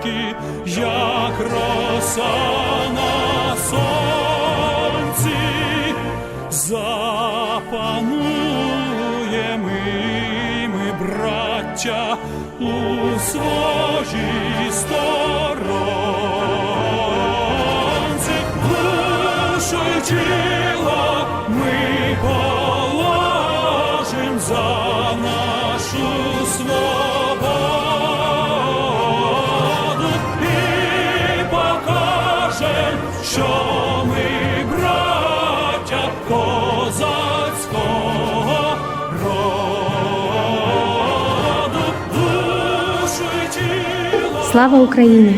вороженьки, як роса на сонці, запануємо ми, браття, у своїй сторонці, душу тіло ми положим за нашу свободу козацького роду. Слава Україні!